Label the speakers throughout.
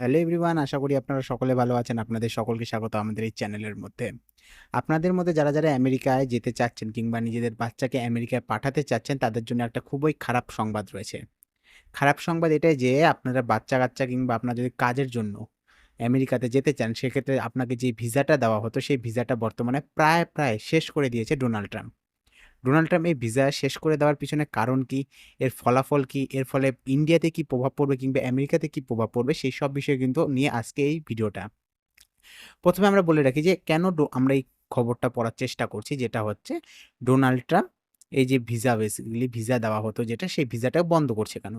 Speaker 1: Hello everyone আশা করি আপনারা সকলে ভালো আছেন। আপনাদের সকলকে স্বাগত আমাদের এই চ্যানেলের মধ্যে। আপনাদের মধ্যে যারা যারা আমেরিকায় যেতে চাচ্ছেন কিংবা নিজেদের বাচ্চাকে আমেরিকায় পাঠাতে চাচ্ছেন, তাদের জন্য একটা খুবই খারাপ সংবাদ রয়েছে। খারাপ সংবাদ এটাই যে, আপনারা বাচ্চা কাচ্চা কিংবা আপনার যদি কাজের জন্য আমেরিকাতে যেতে চান, সেক্ষেত্রে আপনাকে যে ভিসাটা দেওয়া হতো, সেই ভিসাটা বর্তমানে প্রায় প্রায় শেষ করে দিয়েছে ডোনাল্ড ট্রাম্প। ডোনাল্ড ট্রাম্প এই ভিসা শেষ করে দেওয়ার পিছনে কারণ কি? এর ফলাফল কি? এর ফলে ইন্ডিয়াতে কি প্রভাব পড়বে কিংবা আমেরিকাতে কি প্রভাব পড়বে? সেই সব বিষয় কিন্তু নিয়ে আজকে এই ভিডিওটা। প্রথমে আমরা বলে রাখি যে কেন আমরা এই খবরটা পড়ার চেষ্টা করছি, যেটা হচ্ছে ডোনাল্ড ট্রাম্প এই যে ভিসা বেসিক্যালি ভিসা দেওয়া হতো, যেটা সেই ভিসাটা বন্ধ করছে কেন?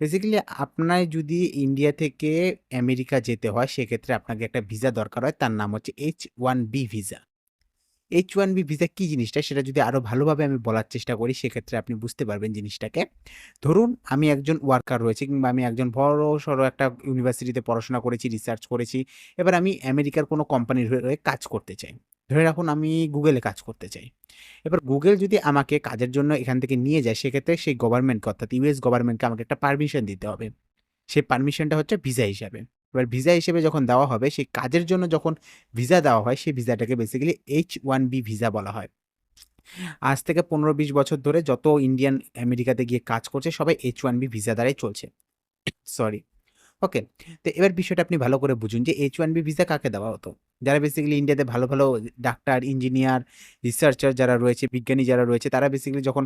Speaker 1: বেসিক্যালি আপনার যদি ইন্ডিয়া থেকে আমেরিকা যেতে হয়, সেক্ষেত্রে আপনাকে একটা ভিসা দরকার হয়, তার নাম হচ্ছে H one B visa. H one B visa কী জিনিসটা? সেটা যদি আরও ভালোভাবে আমি বলার চেষ্টা করি, সেক্ষেত্রে আপনি বুঝতে পারবেন জিনিসটাকে। ধরুন, আমি একজন ওয়ার্কার রয়েছে কিংবা আমি একজন বড় সড়ো একটা ইউনিভার্সিটিতে পড়াশোনা করেছি রিসার্চ করেছি। এবার আমি আমেরিকার কোনো কোম্পানির হয়ে কাজ করতে চাই। ধরে রাখুন, আমি গুগলে কাজ করতে চাই। এবার গুগল যদি আমাকে কাজের জন্য এখান থেকে নিয়ে যায়, সেক্ষেত্রে সেই গভর্নমেন্টকে অর্থাৎ ইউএস গভর্নমেন্টকে আমাকে একটা পারমিশন দিতে হবে। সেই পারমিশনটা হচ্ছে ভিসা হিসাবে। এবার ভিসা হিসেবে যখন দেওয়া হবে, সেই কাজের জন্য যখন ভিসা দেওয়া হয়, সেই ভিসাটাকে basically H one B visa বলা হয়। আজ থেকে পনেরো বিশ বছর ধরে যত ইন্ডিয়ান আমেরিকাতে গিয়ে কাজ করছে, সবাই এইচ ওয়ান বি ভিসা দ্বারাই চলছে। সরি ওকে তো এবার বিষয়টা আপনি ভালো করে বুঝুন যে এইচ ওয়ান বি ভিসা কাকে দেওয়া হতো? যারা বেসিক্যালি ইন্ডিয়াতে ভালো ভালো ডাক্তার ইঞ্জিনিয়ার রিসার্চার যারা রয়েছে, বিজ্ঞানী যারা রয়েছে, তারা বেসিক্যালি যখন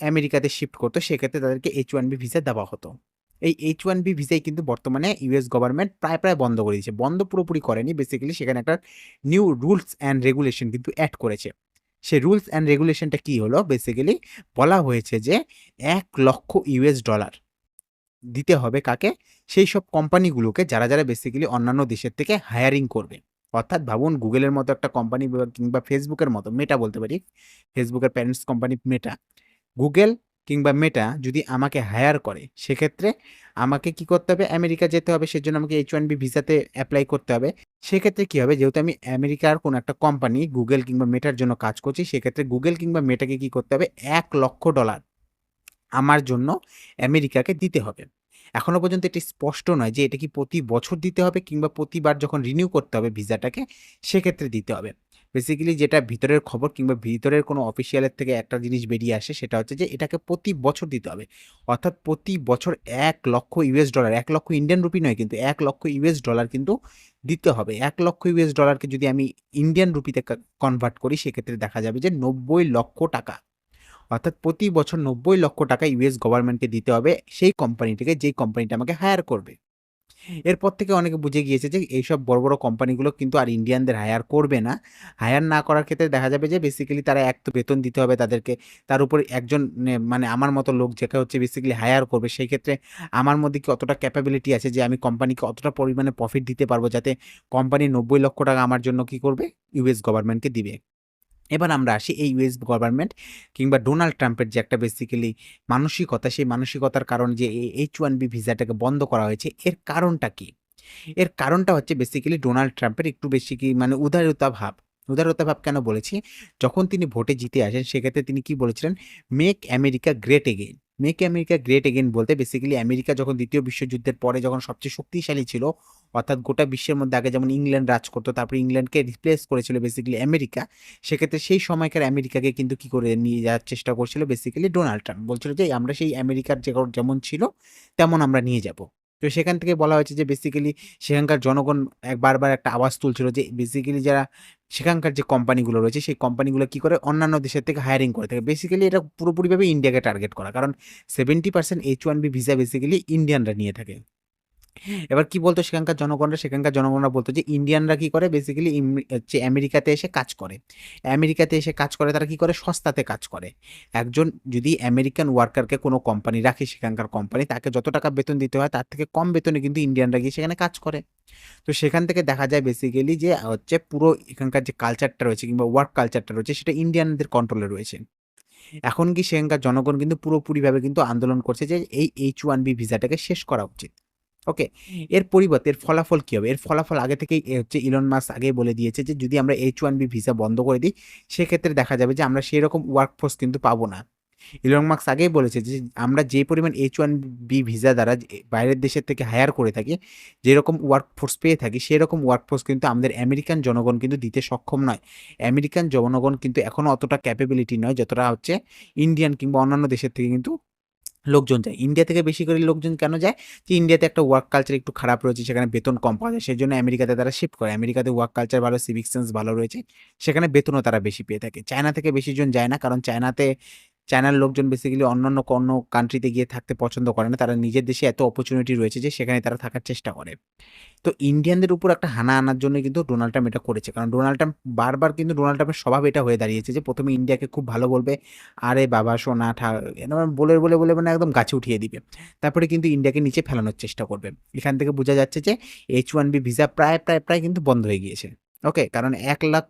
Speaker 1: আমেরিকাতে শিফট করতো, সেক্ষেত্রে তাদেরকে এইচ ওয়ান বি ভিসা দেওয়া হতো। এই এইচ ওয়ান বি ভিসাই কিন্তু বর্তমানে ইউএস গভর্নমেন্ট প্রায় প্রায় বন্ধ করে দিয়েছে। বন্ধ পুরোপুরি করেনি। বেসিক্যালি সেখানে একটা নিউ রুলস অ্যান্ড রেগুলেশন কিন্তু অ্যাড করেছে। সে রুলস অ্যান্ড রেগুলেশনটা কী হলো? বেসিক্যালি বলা হয়েছে যে এক লক্ষ ইউএস ডলার দিতে হবে কাকে? সেই সব কোম্পানিগুলোকে যারা যারা বেসিক্যালি অন্যান্য দেশের থেকে হায়ারিং করবে। অর্থাৎ ভাবুন গুগলের মতো একটা কোম্পানি কিংবা ফেসবুকের মতো মেটা বলতে পারি। ফেসবুকের প্যারেন্টস কোম্পানি মেটা গুগল কিংবা মেটা যদি আমাকে হায়ার করে, সেক্ষেত্রে আমাকে কি করতে হবে? আমেরিকা যেতে হবে, সেজন্য আমাকে এইচ ওয়ান বি ভিসাতে অ্যাপ্লাই করতে হবে। সেক্ষেত্রে কী হবে? যেহেতু আমি আমেরিকার কোনো একটা কোম্পানি গুগল কিংবা মেটার জন্য কাজ করছি, সেক্ষেত্রে গুগল কিংবা মেটাকে কি করতে হবে? এক লক্ষ ডলার আমার জন্য আমেরিকাকে দিতে হবে। এখনও পর্যন্ত এটি স্পষ্ট নয় যে এটা কি প্রতি বছর দিতে হবে কিংবা প্রতিবার যখন রিনিউ করতে হবে ভিসাটাকে, সেক্ষেত্রে দিতে হবে। বেসিক্যালি যেটা ভিতরের খবর কিংবা ভিতরের কোনো অফিসিয়ালের থেকে একটা জিনিস বেরিয়ে আসে সেটা হচ্ছে যে এটাকে প্রতি বছর দিতে হবে। অর্থাৎ প্রতি বছর এক লক্ষ ইউএস ডলার এক লক্ষ ইন্ডিয়ান রুপি নয় কিন্তু এক লক্ষ ইউএস ডলার কিন্তু দিতে হবে। এক লক্ষ ইউএস ডলারকে যদি আমি ইন্ডিয়ান রুপিতে কনভার্ট করি সেক্ষেত্রে দেখা যাবে যে নব্বই লক্ষ টাকা। অর্থাৎ প্রতি বছর নব্বই লক্ষ টাকা ইউএস গভর্নমেন্টকে দিতে হবে সেই কোম্পানিটিকে যেই কোম্পানিটা আমাকে হায়ার করবে। এরপর থেকে অনেকে বুঝে গিয়েছে যে এইসব বড় বড় কোম্পানিগুলো কিন্তু আর ইন্ডিয়ানদের হায়ার করবে না। হায়ার না করার ক্ষেত্রে দেখা যাবে যে বেসিক্যালি তারা এক তো বেতন দিতে হবে তাদেরকে, তার উপর একজন মানে আমার মতো লোক যেটা হচ্ছে বেসিক্যালি হায়ার করবে, সেই ক্ষেত্রে আমার মধ্যে কি অতটা ক্যাপাবিলিটি আছে যে আমি কোম্পানিকে অতটা পরিমাণে প্রফিট দিতে পারব যাতে কোম্পানি নব্বই লক্ষ টাকা আমার জন্য কি করবে? ইউএস গভর্নমেন্টকে দিবে। এবার আমরা আসি এই ইউএস গভর্নমেন্ট কিংবা ডোনাল্ড ট্রাম্পের যে একটা বেসিক্যালি মানসিকতা, সেই মানসিকতার কারণে যে এই এইচ ওয়ান বি ভিসাটাকে বন্ধ করা হয়েছে, এর কারণটা কি? এর কারণটা হচ্ছে বেসিক্যালি ডোনাল্ড ট্রাম্পের একটু বেশি কি মানে উদারতা ভাব। উদারতা ভাব কেন বলেছি? যখন তিনি ভোটে জিতে আসেন, সেক্ষেত্রে তিনি কি বলেছিলেন? Make America great again make America great again বলতে বেসিক্যালি আমেরিকা যখন দ্বিতীয় বিশ্বযুদ্ধের পরে যখন সবচেয়ে শক্তিশালী ছিল, অর্থাৎ গোটা বিশ্বের মধ্যে আগে যেমন ইংল্যান্ড রাজ করতো, তারপরে ইংল্যান্ডকে রিপ্লেস করেছিল বেসিক্যালি আমেরিকা সেক্ষেত্রে সেই সময়কার আমেরিকাকে কিন্তু কি করে নিয়ে যাওয়ার চেষ্টা করছিল বেসিক্যালি ডোনাল্ড ট্রাম্প বলছিল যে, আমরা সেই আমেরিকার যে যেমন ছিল, তেমন আমরা নিয়ে যাব। তো সেখান থেকে বলা হয়েছে যে বেসিক্যালি সেখানকার জনগণ বারবার একটা আওয়াজ তুলছিল যে বেসিক্যালি যারা সেখানকার যে কোম্পানিগুলো রয়েছে, সেই কোম্পানিগুলো কী করে অন্যান্য দেশের থেকে হায়ারিং করে থাকে। বেসিক্যালি এটা পুরোপুরিভাবে ইন্ডিয়াকে টার্গেট করা। কারণ seventy percent H one B visa basically ইন্ডিয়ানরা নিয়ে থাকে। এবার কি বলতো সেখানকার জনগণরা সেখানকার জনগণরা বলতো যে ইন্ডিয়ানরা কি করে? বেসিক্যালি হচ্ছে আমেরিকাতে এসে কাজ করে। আমেরিকাতে এসে কাজ করে, তারা কি করে? সস্তাতে কাজ করে। একজন যদি আমেরিকান ওয়ার্কারকে কোনো কোম্পানি রাখে, সেখানকার কোম্পানি তাকে যত টাকা বেতন দিতে হয়, তার থেকে কম বেতনে কিন্তু ইন্ডিয়ানরা গিয়ে সেখানে কাজ করে। তো সেখান থেকে দেখা যায় বেসিক্যালি যে, হচ্ছে পুরো এখানকার যে কালচারটা রয়েছে কিংবা ওয়ার্ক কালচারটা রয়েছে, সেটা ইন্ডিয়ানদের কন্ট্রোলে রয়েছে। এখন কি সেখানকার জনগণ কিন্তু পুরোপুরিভাবে কিন্তু আন্দোলন করছে যে এই এইচ ওয়ান বি ভিসাটাকে শেষ করা উচিত। ওকে এর পরিবর্তে, এর ফলাফল কী হবে? এর ফলাফল আগে থেকেই হচ্ছে ইলন মাস আগে বলে দিয়েছে যে, যদি আমরা এইচ ওয়ান বি ভিসা বন্ধ করে দিই, সেক্ষেত্রে দেখা যাবে যে, আমরা সেই রকম ওয়ার্কফোর্স কিন্তু পাবো না। ইলন মাস্ক আগেই বলেছে যে, আমরা যে পরিমাণ এইচ ওয়ান বি ভিসা দ্বারা বাইরের দেশের থেকে হায়ার করে থাকি, যেরকম ওয়ার্ক ফোর্স পেয়ে থাকি, সেরকম ওয়ার্ক ফোর্স কিন্তু আমাদের আমেরিকান জনগণ কিন্তু দিতে সক্ষম নয়। আমেরিকান জনগণ কিন্তু এখনও অতটা ক্যাপেবিলিটি নয়, যতটা হচ্ছে ইন্ডিয়ান কিংবা অন্যান্য দেশের থেকে কিন্তু লোকজন যায়। ইন্ডিয়া থেকে বেশি করে লোকজন কেন যায়? যে ইন্ডিয়াতে একটা ওয়ার্ক কালচার একটু খারাপ রয়েছে, সেখানে বেতন কম পাওয়া যায় সেই জন্য আমেরিকাতে তারা শিফট করে। আমেরিকাতে ওয়ার্ক কালচার ভালো সিভিক সেন্স ভালো রয়েছে, সেখানে বেতনও তারা বেশি পেয়ে থাকে। চায়না থেকে বেশি জন যায় না, কারণ চায়নাতে চায়নার লোকজন বেসিক্যালি অন্যান্য কোনো কান্ট্রিতে গিয়ে থাকতে পছন্দ করে না। তারা নিজের দেশে এত অপরচুনিটি রয়েছে যে সেখানে তারা থাকার চেষ্টা করে। তো ইন্ডিয়ানদের উপর একটা হানা আনার জন্য কিন্তু ডোনাল্ড ট্রাম্প এটা করেছে। কারণ ডোনাল্ড ট্রাম্প বারবার কিন্তু ডোনাল্ড ট্রাম্পের স্বভাব এটা হয়ে দাঁড়িয়েছে যে প্রথমে ইন্ডিয়াকে খুব ভালো বলবে, আরে বাবা, সোনা, ঠা বলে বলে বলে মানে একদম গাছে উঠিয়ে দিবে। তারপরে কিন্তু ইন্ডিয়াকে নিচে ফেলানোর চেষ্টা করবে। এখান থেকে বোঝা যাচ্ছে যে এইচ ওয়ান বি ভিসা প্রায় প্রায় প্রায় কিন্তু বন্ধ হয়ে গিয়েছে। ওকে কারণ এক লাখ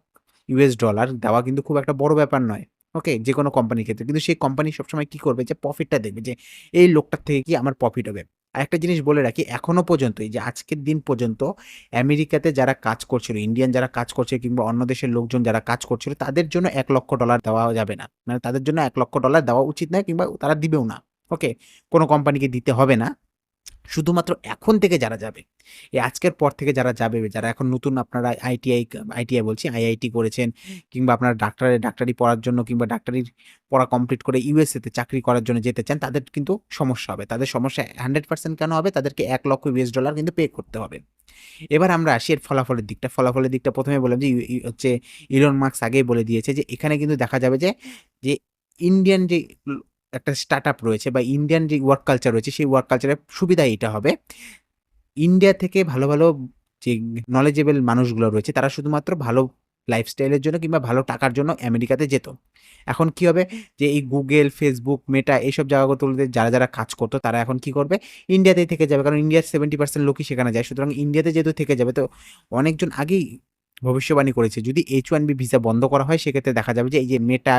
Speaker 1: ইউএস ডলার দেওয়া কিন্তু খুব একটা বড় ব্যাপার নয়। ওকে? যে কোনো কোম্পানির ক্ষেত্রে। কিন্তু সেই কোম্পানি সবসময় কি করবে? যে প্রফিটটা দেখবে যে এই লোকটার থেকে কি আমার প্রফিট হবে? আর একটা জিনিস বলে রাখি এখনও পর্যন্ত এই যে আজকের দিন পর্যন্ত আমেরিকাতে যারা কাজ করছিল ইন্ডিয়ান যারা কাজ করছে কিংবা অন্য দেশের লোকজন যারা কাজ করছিল, তাদের জন্য এক লক্ষ ডলার দেওয়া যাবে না। মানে তাদের জন্য এক লক্ষ ডলার দেওয়া উচিত নয় কিংবা তারা দিবেও না। ওকে? কোনো কোম্পানিকে দিতে হবে না। শুধুমাত্র এখন থেকে যারা যাবে, এই আজকের পর থেকে যারা যাবে, যারা এখন নতুন আপনারা আইটিআই আইটিআই বলছি আইআইটি করেছেন কিংবা আপনারা ডাক্তারের ডাক্তারি পড়ার জন্য কিংবা ডাক্তারির পড়া কমপ্লিট করে ইউএসএতে চাকরি করার জন্য যেতে চান, তাদের কিন্তু সমস্যা হবে। তাদের সমস্যা হান্ড্রেড পার্সেন্ট কেন হবে? তাদেরকে এক লক্ষ ইউএস ডলার কিন্তু পে করতে হবে। এবার আমরা আসি এর ফলাফলের দিকটা। ফলাফলের দিকটা প্রথমে বললাম যে হচ্ছে ইলন মার্কস আগেই বলে দিয়েছে যে, এখানে কিন্তু দেখা যাবে যে যে ইন্ডিয়ান যে একটা স্টার্ট আপ রয়েছে বা ইন্ডিয়ান যে ওয়ার্ক কালচার রয়েছে, সেই ওয়ার্ক কালচারের সুবিধা এটা হবে। ইন্ডিয়া থেকে ভালো ভালো যে নলেজেবল মানুষগুলো রয়েছে, তারা শুধুমাত্র ভালো লাইফস্টাইলের জন্য কিংবা ভালো টাকার জন্য আমেরিকাতে যেত। এখন কি হবে যে এই গুগল ফেসবুক মেটা এইসব জায়গাগুলোতে যারা যারা কাজ করতো, তারা এখন কি করবে? ইন্ডিয়াতেই থেকে যাবে। কারণ ইন্ডিয়ার সেভেন্টি পার্সেন্ট লোকই সেখানে যায়। সুতরাং ইন্ডিয়াতে যেহেতু থেকে যাবে, তো অনেকজন আগেই ভবিষ্যবাণী করেছে। যদি এইচ ওয়ান বি ভিসা বন্ধ করা হয়, সেক্ষেত্রে দেখা যাবে যে এই যে মেটা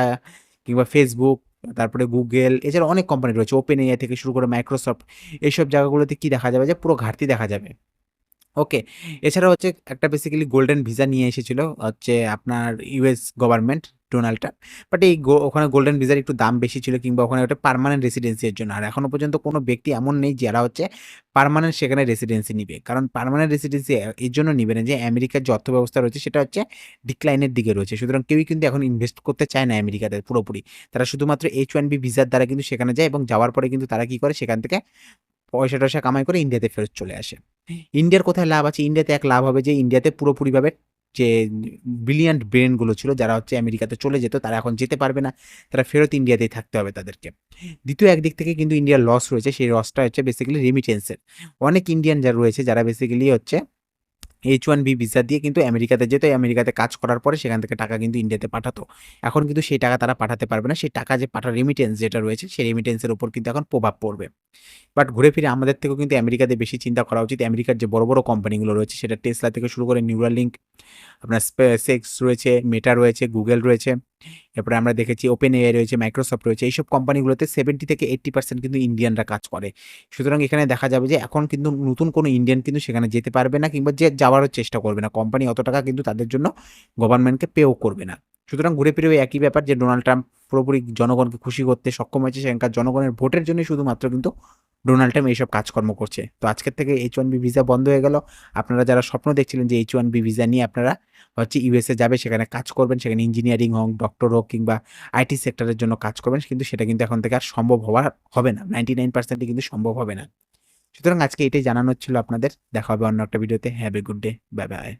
Speaker 1: কিংবা ফেসবুক তারপরে গুগল এছাড়া অনেক কোম্পানি রয়েছে। ওপেন এআই থেকে শুরু করে মাইক্রোসফট এইসব জায়গাগুলোতে কি দেখা যাবে? যে পুরো ঘাটতি দেখা যাবে। ওকে এছাড়া হচ্ছে একটা বেসিক্যালি গোল্ডেন ভিসা নিয়ে এসেছিল, হচ্ছে আপনার US government Donald Trump but এই ওখানে গোল্ডেন ভিসার একটু দাম বেশি ছিল কিংবা ওখানে ওটা পারমানেন্ট রেসিডেন্সির জন্য, আর এখনও পর্যন্ত কোনো ব্যক্তি এমন নেই যারা হচ্ছে পার্মানেন্ট সেখানে রেসিডেন্সি নিবে, কারণ পারমানেন্ট রেসিডেন্সি এর জন্য নিবে না যে আমেরিকার যে অর্থ ব্যবস্থা রয়েছে সেটা হচ্ছে ডিক্লাইনের দিকে রয়েছে, সুতরাং কেউই কিন্তু এখন ইনভেস্ট করতে চায় না আমেরিকাতে পুরোপুরি, তারা শুধুমাত্র এইচ ওয়ান বি ভিসার দ্বারা কিন্তু সেখানে যায় এবং যাওয়ার পরে কিন্তু তারা কি করে সেখান থেকে পয়সা টয়সা কামাই করে ইন্ডিয়াতে ফেরত চলে আসে। ইন্ডিয়ার কোথায় লাভ আছে? ইন্ডিয়াতে এক লাভ হবে যে ইন্ডিয়াতে পুরোপুরিভাবে যে ব্রিলিয়ান্ট ব্রেনগুলো ছিল যারা হচ্ছে আমেরিকাতে চলে যেত তারা এখন যেতে পারবে না। তারা ফেরত ইন্ডিয়াতেই থাকতে হবে তাদেরকে। দ্বিতীয় একদিক থেকে কিন্তু ইন্ডিয়ার লস রয়েছে সেই লসটা হচ্ছে বেসিক্যালি রেমিটেন্সের অনেক ইন্ডিয়ান যারা রয়েছে যারা বেসিক্যালি হচ্ছে এইচ ওয়ান বি ভিসা দিয়ে কিন্তু আমেরিকাতে যেত, আমেরিকাতে কাজ করার পরে সেখান থেকে টাকা কিন্তু ইন্ডিয়াতে পাঠাতো। এখন কিন্তু সেই টাকা তারা পাঠাতে পারবে না, সেই টাকা যে পাঠার রেমিটেন্স যেটা রয়েছে, সেই রেমিটেন্সের উপর কিন্তু এখন প্রভাব পড়বে। বাট ঘুরে ফিরে আমাদের থেকেও কিন্তু আমেরিকাতে বেশি চিন্তা করা উচিত। আমেরিকার যে বড় বড় কোম্পানিগুলো রয়েছে, সেটা টেসলা থেকে শুরু করে নিউরালিঙ্ক আপনার সেক্স রয়েছে মেটা রয়েছে গুগল রয়েছে। এরপরে আমরা দেখেছি ওপেন এআই রয়েছে মাইক্রোসফট রয়েছে, এইসব কোম্পানিগুলোতে সেভেন্টি থেকে এইট্টি পার্সেন্ট কিন্তু ইন্ডিয়ানরা কাজ করে। সুতরাং এখানে দেখা যাবে যে এখন কিন্তু নতুন কোনো ইন্ডিয়ান কিন্তু সেখানে যেতে পারবে না কিংবা যে যাওয়ারও চেষ্টা করবে না। কোম্পানি অত টাকা কিন্তু তাদের জন্য গভর্নমেন্টকে পেও করবে না। সুতরাং ঘুরে ফিরে একই ব্যাপার যে ডোনাল্ড ট্রাম্প পুরোপুরি জনগণকে খুশি করতে সক্ষম হয়েছে সেখানকার জনগণের ভোটের জন্য শুধুমাত্র কিন্তু ডোনাল্ড ট্রাম্প এইসব কাজকর্ম করছে। তো আজকের থেকে এইচ ওয়ান বি ভিসা বন্ধ হয়ে গেল। আপনারা যারা স্বপ্ন দেখছিলেন যে এইচ ওয়ান বি ভিসা নিয়ে আপনারা হচ্ছে ইউএসএ যাবে, সেখানে কাজ করবেন, সেখানে ইঞ্জিনিয়ারিং হোক ডক্টর হোক কিংবা আইটি সেক্টরের জন্য কাজ করবেন, কিন্তু সেটা কিন্তু এখন থেকে আর সম্ভব হওয়ার হবে না। নাইনটি নাইন পার্সেন্টই কিন্তু সম্ভব হবে না। সুতরাং আজকে এটাই জানানোর ছিল আপনাদের। দেখা হবে অন্য একটা ভিডিওতে have a good day bye bye